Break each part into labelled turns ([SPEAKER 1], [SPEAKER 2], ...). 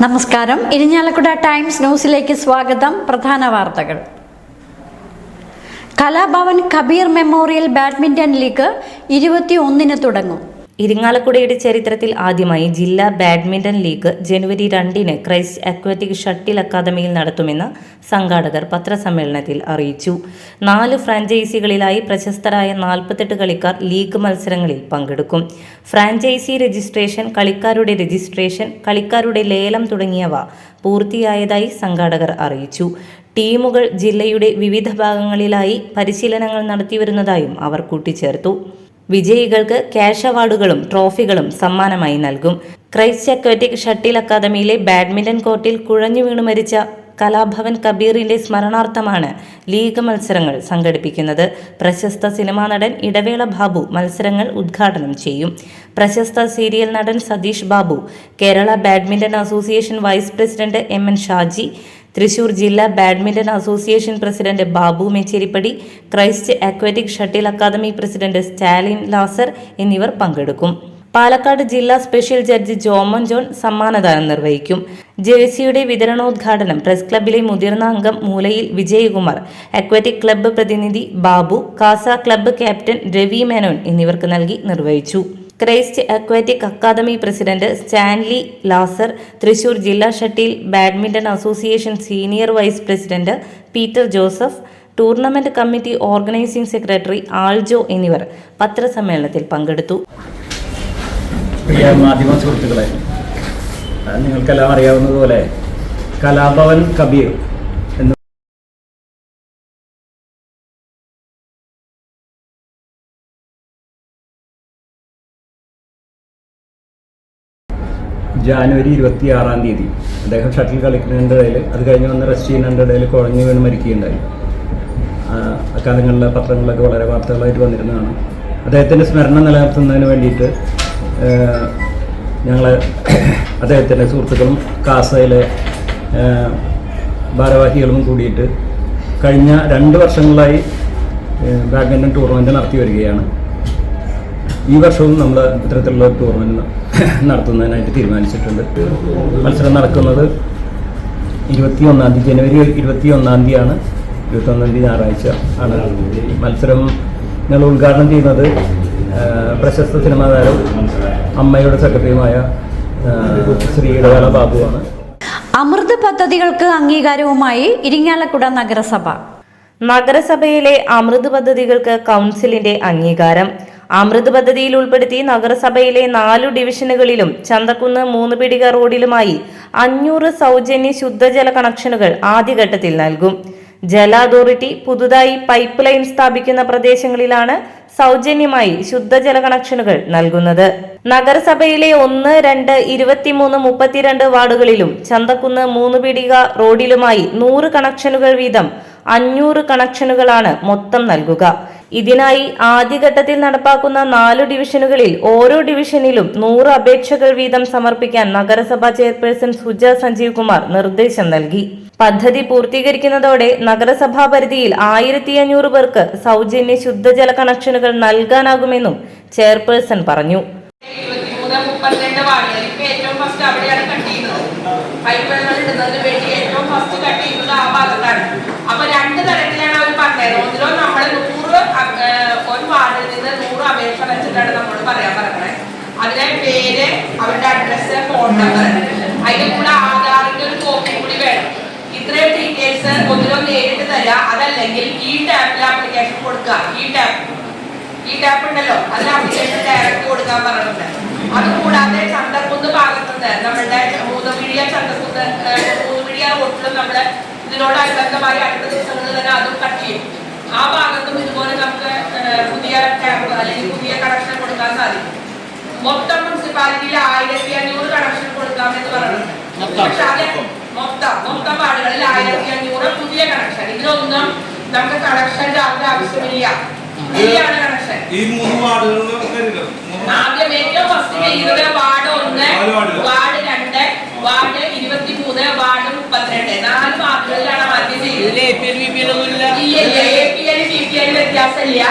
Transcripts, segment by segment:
[SPEAKER 1] നമസ്കാരം. ഇരിഞ്ഞാലക്കുട ടൈംസ് ന്യൂസിലേക്ക് സ്വാഗതം. പ്രധാന വാർത്തകൾ. Kalabhavan Kabeer memorial badminton league ഇരുപത്തി ഒന്നിന് തുടങ്ങും.
[SPEAKER 2] ഇരിങ്ങാലക്കുടയുടെ ചരിത്രത്തിൽ ആദ്യമായി ജില്ലാ ബാഡ്മിന്റൺ ലീഗ് ജനുവരി രണ്ടിന് ക്രൈസ്റ്റ് അക്വാറ്റിക് ഷട്ടിൽ അക്കാദമിയിൽ നടത്തുമെന്ന് സംഘാടകർ പത്രസമ്മേളനത്തിൽ അറിയിച്ചു. നാല് ഫ്രാഞ്ചൈസികളിലായി പ്രശസ്തരായ നാൽപ്പത്തെട്ട് കളിക്കാർ ലീഗ് മത്സരങ്ങളിൽ പങ്കെടുക്കും. ഫ്രാഞ്ചൈസി രജിസ്ട്രേഷൻ കളിക്കാരുടെ രജിസ്ട്രേഷൻ കളിക്കാരുടെ ലേലം തുടങ്ങിയവ പൂർത്തിയായതായി സംഘാടകർ അറിയിച്ചു. ടീമുകൾ ജില്ലയുടെ വിവിധ ഭാഗങ്ങളിലായി പരിശീലനങ്ങൾ നടത്തിവരുന്നതായും അവർ കൂട്ടിച്ചേർത്തു. വിജയികൾക്ക് ക്യാഷ് അവാർഡുകളും ട്രോഫികളും സമ്മാനമായി നൽകും. ക്രൈസ്റ്റ് അക്വറ്റിക് ഷട്ടിൽ അക്കാദമിയിലെ ബാഡ്മിന്റൺ കോർട്ടിൽ കുഴഞ്ഞു വീണു മരിച്ച കലാഭവൻ കബീറിന്റെ സ്മരണാർത്ഥമാണ് ലീഗ് മത്സരങ്ങൾ സംഘടിപ്പിക്കുന്നത്. പ്രശസ്ത സിനിമാ നടൻ ഇടവേള ബാബു മത്സരങ്ങൾ ഉദ്ഘാടനം ചെയ്യും. പ്രശസ്ത സീരിയൽ നടൻ Satheesh Babu Kerala badminton association vice president M N Shaji Thrissur ജില്ലാ badminton association president Babu Mecherippadi Christ aquatic shuttle academy president Stalin Lazar എന്നിവർ പങ്കെടുക്കും. പാലക്കാട് ജില്ലാ സ്പെഷ്യൽ ജഡ്ജി ജോമൻ ജോൺ സമ്മാനദാനം നിർവഹിക്കും. ജേഴ്സിയുടെ വിതരണോദ്ഘാടനം പ്രസ് ക്ലബിലെ മുതിർന്ന അംഗം മൂലയിൽ വിജയകുമാർ അക്വാറ്റിക് ക്ലബ്ബ് പ്രതിനിധി ബാബു കാസ ക്ലബ്ബ് ക്യാപ്റ്റൻ രവി മേനോൻ എന്നിവർക്ക് നൽകി നിർവഹിച്ചു. Christ aquatic academy president Stanley Lazar Thrissur ജില്ലാ shuttle badminton association senior vice president Peter Joseph tournament committee organizing secretary Aljo എന്നിവർ പത്രസമ്മേളനത്തിൽ പങ്കെടുത്തു.
[SPEAKER 3] പ്രിയ മാധ്യമ സുഹൃത്തുക്കളെ നിങ്ങൾക്കെല്ലാം അറിയാവുന്നതുപോലെ കലാഭവൻ കബീർ എന്ന് ജാനുവരി ഇരുപത്തി ആറാം തീയതി അദ്ദേഹം ഷട്ടിൽ കളിക്കുന്നതിന്റെ ഇടയിൽ അത് കഴിഞ്ഞ് വന്ന് റെസ്റ്റ് ചെയ്യുന്നതിന്റെ ഇടയിൽ കുഴഞ്ഞു വീണ് മരിക്കുകയുണ്ടായി. അക്കാലങ്ങളിലെ പത്രങ്ങളിലൊക്കെ വളരെ വാർത്തകളായിട്ട് വന്നിരുന്നതാണ്. അദ്ദേഹത്തിന്റെ സ്മരണ നിലനിർത്തുന്നതിന് വേണ്ടിയിട്ട് ഞങ്ങൾ അദ്ദേഹത്തിന്റെ സുഹൃത്തുക്കളും കാസയിലെ ഭാരവാഹികളും കൂടിയിട്ട് കഴിഞ്ഞ രണ്ട് വർഷങ്ങളായി ബാഡ്മിന്റൺ ടൂർണമെന്റ് നടത്തി വരികയാണ്. ഈ വർഷവും നമ്മൾ ഇത്തരത്തിലുള്ള ടൂർണമെന്റ് നടത്തുന്നതിനായിട്ട് തീരുമാനിച്ചിട്ടുണ്ട്. മത്സരം നടക്കുന്നത് ഇരുപത്തി ഒന്നാം തീയതി ജനുവരി ഇരുപത്തി ഒന്നാം തീയതിയാണ്. ഇരുപത്തി ഒന്നാം തീയതി ഞായറാഴ്ച ആണ്. മത്സരം ഞങ്ങൾ ഉദ്ഘാടനം ചെയ്യുന്നത് പ്രശസ്ത സിനിമാ താരം അമ്മയുടെ സെക്രട്ടറിയുമായ ശ്രീ ഇടവേള ബാബുവാണ്
[SPEAKER 1] അമൃത് പദ്ധതികൾക്ക് അംഗീകാരവുമായി ഇരിങ്ങാലക്കുട നഗരസഭ.
[SPEAKER 2] നഗരസഭയിലെ അമൃത് പദ്ധതികൾക്ക് കൗൺസിലിന്റെ അംഗീകാരം. അമൃത് പദ്ധതിയിൽ ഉൾപ്പെടുത്തി നഗരസഭയിലെ നാലു ഡിവിഷനുകളിലും ചന്തക്കുന്ന് മൂന്ന് പിടിക റോഡിലുമായി അഞ്ഞൂറ് സൗജന്യ ശുദ്ധജല കണക്ഷനുകൾ ആദ്യഘട്ടത്തിൽ നൽകും. ജല അതോറിറ്റി പുതുതായി പൈപ്പ് ലൈൻ സ്ഥാപിക്കുന്ന പ്രദേശങ്ങളിലാണ് സൗജന്യമായി ശുദ്ധജല കണക്ഷനുകൾ നൽകുന്നത്. നഗരസഭയിലെ ഒന്ന് രണ്ട് ഇരുപത്തിമൂന്ന് മുപ്പത്തിരണ്ട് വാർഡുകളിലും ചന്തക്കുന്ന് മൂന്ന് പിടിക റോഡിലുമായി നൂറ് കണക്ഷനുകൾ വീതം അഞ്ഞൂറ് കണക്ഷനുകളാണ് മൊത്തം നൽകുക. ഇതിനായി ആദ്യഘട്ടത്തിൽ നടപ്പാക്കുന്ന നാലു ഡിവിഷനുകളിൽ ഓരോ ഡിവിഷനിലും നൂറ് അപേക്ഷകൾ വീതം സമർപ്പിക്കാൻ നഗരസഭാ ചെയർപേഴ്സൺ സുജ സഞ്ജീവ് കുമാർ നിർദ്ദേശം നൽകി. പദ്ധതി പൂർത്തീകരിക്കുന്നതോടെ നഗരസഭാ പരിധിയിൽ ആയിരത്തി അഞ്ഞൂറ് പേർക്ക് സൗജന്യ ശുദ്ധജല കണക്ഷനുകൾ നൽകാനാകുമെന്നും ചെയർപേഴ്സൺ പറഞ്ഞു.
[SPEAKER 4] അപ്പൊ രണ്ട് തരത്തിലാണ് നമ്മൾ ഒരു നിന്ന് അപേക്ഷ വെച്ചിട്ടാണ് നമ്മൾ പറയാൻ പറഞ്ഞത്. അതിലെ പേര് അവരുടെ അഡ്രസ്സ് ഫോൺ നമ്പർ അതിന്റെ കൂടെ ആധാറിന്റെ ഒരു കോപ്പി കൂടി വേണം ഇത്രയും ഡീറ്റെയിൽസ് ഒന്നിലോ നേരിട്ട് തരാം അതല്ലെങ്കിൽ ഈ ടാപ്പിൽ ആപ്ലിക്കേഷൻ കൊടുക്കുക. ഈ ടാപ്പ്. ഈ ടാപ്പ് ഉണ്ടല്ലോ അതിന് ആപ്ലിക്കേഷൻ ഡയറക്റ്റ് കൊടുക്കാൻ പറഞ്ഞിട്ടുണ്ട്. അതുകൂടാതെ ചന്തക്കുന്ന് ഭാഗത്തുനിന്ന് നമ്മളുടെ മൂന്നുപിഴിയ ചന്തക്കുന്ന് മൂന്നുപിഴിയ റോട്ടിലും നമ്മുടെ ഇതിനോടനുബന്ധമായി അടുത്ത ദിവസങ്ങളിൽ തന്നെ അതും കട്ട് ചെയ്യും. ആ ഭാഗത്തും ഇതുപോലെ നമുക്ക് പുതിയ ടാപ്പ് അല്ലെങ്കിൽ പുതിയ കണക്ഷൻ കൊടുക്കാൻ സാധിക്കും. മൊത്തം മുനിസിപ്പാലിറ്റിയിൽ ആയിരത്തി അഞ്ഞൂറ് കണക്ഷൻ കൊടുക്കാമെന്ന് പറയുന്നുണ്ട് പക്ഷെ അത് മൊത്തം മൊത്തം വാർഡുകളിൽ ആയിരത്തി അഞ്ഞൂറ് പുതിയ കണക്ഷൻ ഇതിലൊന്നും നമുക്ക് കണക്ഷൻ ആവശ്യമില്ല ഫ്രീയാണ് കണക്ഷൻ
[SPEAKER 5] ഈ മൂന്ന് വാർഡുകളിലും.
[SPEAKER 4] ആദ്യം ഏറ്റവും ഫസ്റ്റ് വാർഡ് ഒന്ന്. വാർഡ്. രണ്ട് വാർഡ് വാർഡ് മുപ്പത്തിരണ്ട്. നാല് വാർഡുകളിലാണ് ആദ്യം വ്യത്യാസമില്ല.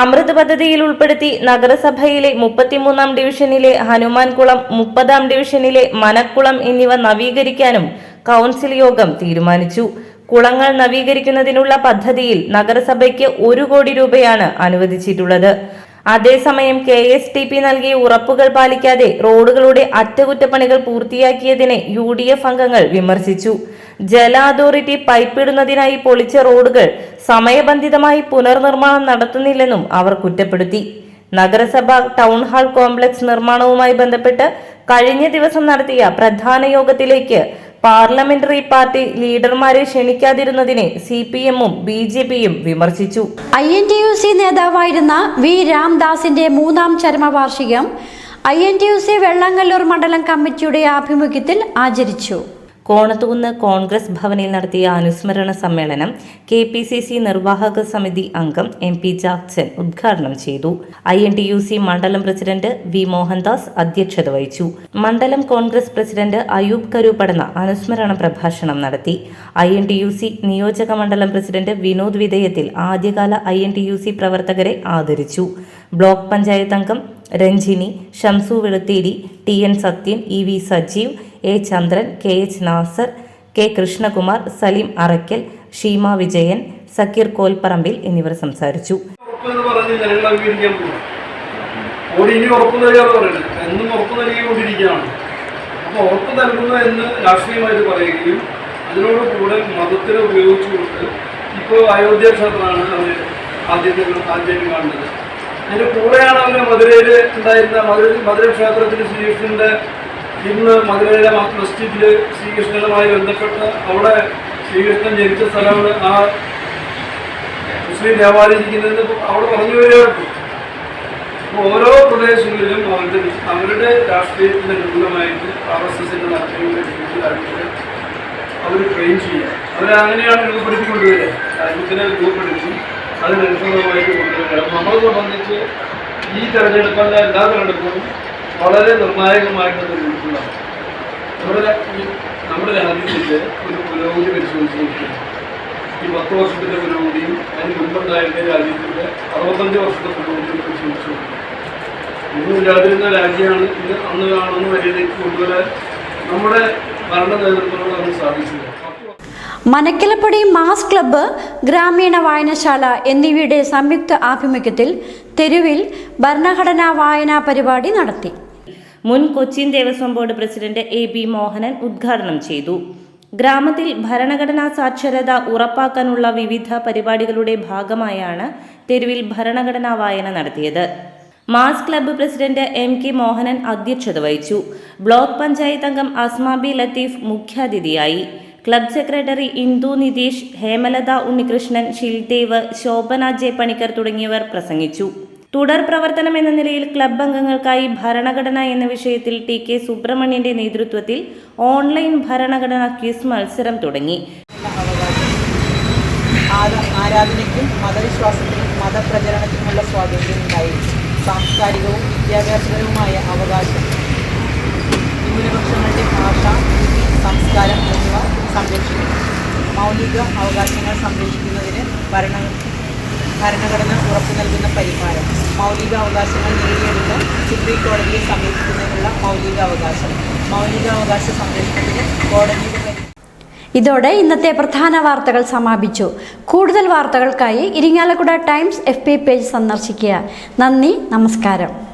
[SPEAKER 2] അമൃത് പദ്ധതിയിൽ ഉൾപ്പെടുത്തി നഗരസഭയിലെ മുപ്പത്തിമൂന്നാം ഡിവിഷനിലെ ഹനുമാൻകുളം മുപ്പതാം ഡിവിഷനിലെ മനക്കുളം എന്നിവ നവീകരിക്കാനും കൗൺസിൽ യോഗം തീരുമാനിച്ചു. കുളങ്ങൾ നവീകരിക്കുന്നതിനുള്ള പദ്ധതിയിൽ നഗരസഭയ്ക്ക് ഒരു കോടി രൂപയാണ് അനുവദിച്ചിട്ടുള്ളത്. അതേസമയം കെ എസ് ടി പി നൽകിയ ഉറപ്പുകൾ പാലിക്കാതെ റോഡുകളുടെ അറ്റകുറ്റപ്പണികൾ പൂർത്തിയാക്കിയതിനെ യു ഡി എഫ് അംഗങ്ങൾ വിമർശിച്ചു. ജല അതോറിറ്റി പൈപ്പിടുന്നതിനായി പൊളിച്ച റോഡുകൾ സമയബന്ധിതമായി പുനർനിർമ്മാണം നടത്തുന്നില്ലെന്നും അവർ കുറ്റപ്പെടുത്തി. നഗരസഭ ടൗൺ ഹാൾ കോംപ്ലക്സ് നിർമ്മാണവുമായി ബന്ധപ്പെട്ട് കഴിഞ്ഞ ദിവസം നടത്തിയ പ്രധാന യോഗത്തിലേക്ക് പാർലമെന്ററി പാർട്ടി ലീഡർമാരെ ക്ഷണിക്കാതിരുന്നതിനെ സി പി എമ്മും ബി ജെ പിയും വിമർശിച്ചു.
[SPEAKER 1] I N T U C നേതാവായിരുന്ന വി രാംദാസിന്റെ മൂന്നാം ചരമവാർഷികം I N T U C Vellangallur മണ്ഡലം കമ്മിറ്റിയുടെ ആഭിമുഖ്യത്തിൽ ആചരിച്ചു.
[SPEAKER 2] കോണത്തുകുന്ന് കോൺഗ്രസ് ഭവനിൽ നടത്തിയ അനുസ്മരണ സമ്മേളനം കെ പി സി സി നിർവാഹക സമിതി അംഗം എം പി ജാക്സൺ ഉദ്ഘാടനം ചെയ്തു. I N T U C മണ്ഡലം പ്രസിഡന്റ് വി മോഹൻദാസ് അധ്യക്ഷത വഹിച്ചു. മണ്ഡലം കോൺഗ്രസ് പ്രസിഡന്റ് അയൂബ് കരുപടന അനുസ്മരണ പ്രഭാഷണം നടത്തി. I N T U C നിയോജക മണ്ഡലം പ്രസിഡന്റ് വിനോദ് വിധേയത്തിൽ ആദ്യകാല I N T U C പ്രവർത്തകരെ ആദരിച്ചു. ബ്ലോക്ക് പഞ്ചായത്ത് അംഗം Ranjini Shamsu Veluthery T N Sathyan E V Sajeev A Chandran K H Nasar K Krishnakumar Salim Araykkal Sheema Vijayan Sakkir Kolparambil എന്നിവർ സംസാരിച്ചു.
[SPEAKER 5] ഉറപ്പ് എന്ന് പറഞ്ഞ് ജനങ്ങളെ അംഗീകരിക്കാൻ പോകും ഓടി ഇനി ഉറപ്പ് നൽകാതെ പറയുന്നത് എന്നും ഉറപ്പ് നൽകിക്കൊണ്ടിരിക്കുകയാണ്. അപ്പോൾ ഉറപ്പ് നൽകുന്നു എന്ന് രാഷ്ട്രീയമായിട്ട് പറയുകയും അതിനോട് കൂടെ മതത്തിനെ ഉപയോഗിച്ചുകൊണ്ട് ഇപ്പോൾ അയോധ്യ ക്ഷേത്രമാണ് അവർ ആദ്യത്തെ ആദ്യമായിട്ട് കാണുന്നത്. അതിന്റെ കൂടെയാണ് അവന് മധുരയിൽ ഉണ്ടായിരുന്ന മധുര മധുര ക്ഷേത്രത്തിൽ ശ്രീകൃഷ്ണന്റെ ഇന്ന് മധുരയിലെ മസ്ജിദിൽ ശ്രീകൃഷ്ണനുമായി ബന്ധപ്പെട്ട് അവിടെ ശ്രീകൃഷ്ണൻ ജനിച്ച സ്ഥലമാണ് ആ മുസ്ലിം ദേവാലയം ഇരിക്കുന്നതെന്ന് അവിടെ പറഞ്ഞു വരികയാണ്. ഓരോ പ്രദേശങ്ങളിലും അവരുടെ അവരുടെ രാഷ്ട്രീയത്തിന് അനുകൂലമായിട്ട് ആർ എസ് താല്പര്യങ്ങളുടെ രീതിയിലായിട്ട് അവർ ട്രെയിൻ ചെയ്യുക. അവരങ്ങനെയാണ് രൂപപ്പെടുത്തിക്കൊണ്ടുവരിക. രൂപപ്പെടുത്തി കൊണ്ടുവരിക രാജ്യത്തിനെ രൂപപ്പെടുത്തി അതിനനുസൃതമായിട്ട് കൊണ്ടുവരിക നമ്മളെ സംബന്ധിച്ച് ഈ തെരഞ്ഞെടുപ്പല്ല എല്ലാ തെരഞ്ഞെടുപ്പും വളരെ നിർണായകമായിട്ടുള്ള തെരഞ്ഞെടുപ്പുകളാണ് നമ്മുടെ നമ്മുടെ രാജ്യത്തിന്റെ ഒരു പുരോഗതി പരിശോധിച്ച് നോക്കിയാൽ ഈ പത്ത് വർഷത്തിന്റെ പുരോഗതിയും അതിന് മുമ്പുണ്ടായിരുന്ന രാജ്യത്തിന്റെ അറുപത്തഞ്ച് വർഷത്തെ പുരോഗതിയും പരിശോധിച്ചു നോക്കുക. ഒന്നുമില്ലാതിരുന്ന രാജ്യമാണ് ഇന്ന് അന്ന് കാണുന്ന വരിയിലേക്ക് കൊണ്ടുവരാൻ നമ്മുടെ ഭരണ നേതൃത്വങ്ങൾ അത് വർഷം
[SPEAKER 1] മനക്കലപ്പടി മാസ് ക്ലബ്ബ് ഗ്രാമീണ വായനശാല എന്നിവയുടെ സംയുക്ത ആഭിമുഖ്യത്തിൽ തെരുവിൽ ഭരണഘടനാ വായനാ പരിപാടി നടത്തി.
[SPEAKER 2] മുൻ Cochin Devaswom board president A B Mohanan ഉദ്ഘാടനം ചെയ്തു. ഗ്രാമത്തിൽ ഭരണഘടനാ സാക്ഷരത ഉറപ്പാക്കാനുള്ള വിവിധ പരിപാടികളുടെ ഭാഗമായാണ് തെരുവിൽ ഭരണഘടനാ വായന നടത്തിയത്. Mass club president M K Mohanan അധ്യക്ഷത വഹിച്ചു. ബ്ലോക്ക് പഞ്ചായത്ത് അംഗം അസ്മാബി ലത്തീഫ് മുഖ്യാതിഥിയായി. Club secretary Indu Nitheesh Hemalatha Unnikrishnan Shildev Shobhana J Panicker തുടങ്ങിയവർ പ്രസംഗിച്ചു. തുടർ പ്രവർത്തനം എന്ന നിലയിൽ ക്ലബ് അംഗങ്ങൾക്കായി ഭരണഘടന എന്ന വിഷയത്തിൽ ടി കെ സുബ്രഹ്മണ്യന്റെ നേതൃത്വത്തിൽ ഓൺലൈൻ ഭരണഘടനാ ക്വിസ് മത്സരം തുടങ്ങി.
[SPEAKER 6] ആരാ- ആരാധനയ്ക്കും മതവിശ്വാസത്തിനും മതപ്രചരണത്തിനുമുള്ള സ്വാതന്ത്ര്യം ഉണ്ടായിരുന്നു സാംസ്കാരികവും വിദ്യാഭ്യാസപരവുമായ അവകാശം ന്യൂനപക്ഷങ്ങളുടെ ഭാഷ സംസ്കാരം എന്നിവ സംരക്ഷിക്കും മൗലിക അവകാശങ്ങൾ സംരക്ഷിക്കുന്നതിന് ഭരണ ഭരണഘടന ഉറപ്പു നൽകുന്ന പരിഹാരം. മൗലിക അവകാശങ്ങൾ നേടിയെടുത്ത് സുപ്രീം കോടതിയെ സമീപിക്കുന്നതിനുള്ള മൗലിക അവകാശം. മൗലിക അവകാശ സംരക്ഷണത്തിന് കോടതിയുടെ
[SPEAKER 1] ഇതോടെ ഇന്നത്തെ പ്രധാന വാർത്തകൾ സമാപിച്ചു. കൂടുതൽ വാർത്തകൾക്കായി ഇരിങ്ങാലക്കുട ടൈംസ് എഫ് പേജ് സന്ദർശിക്കുക. നന്ദി നമസ്കാരം.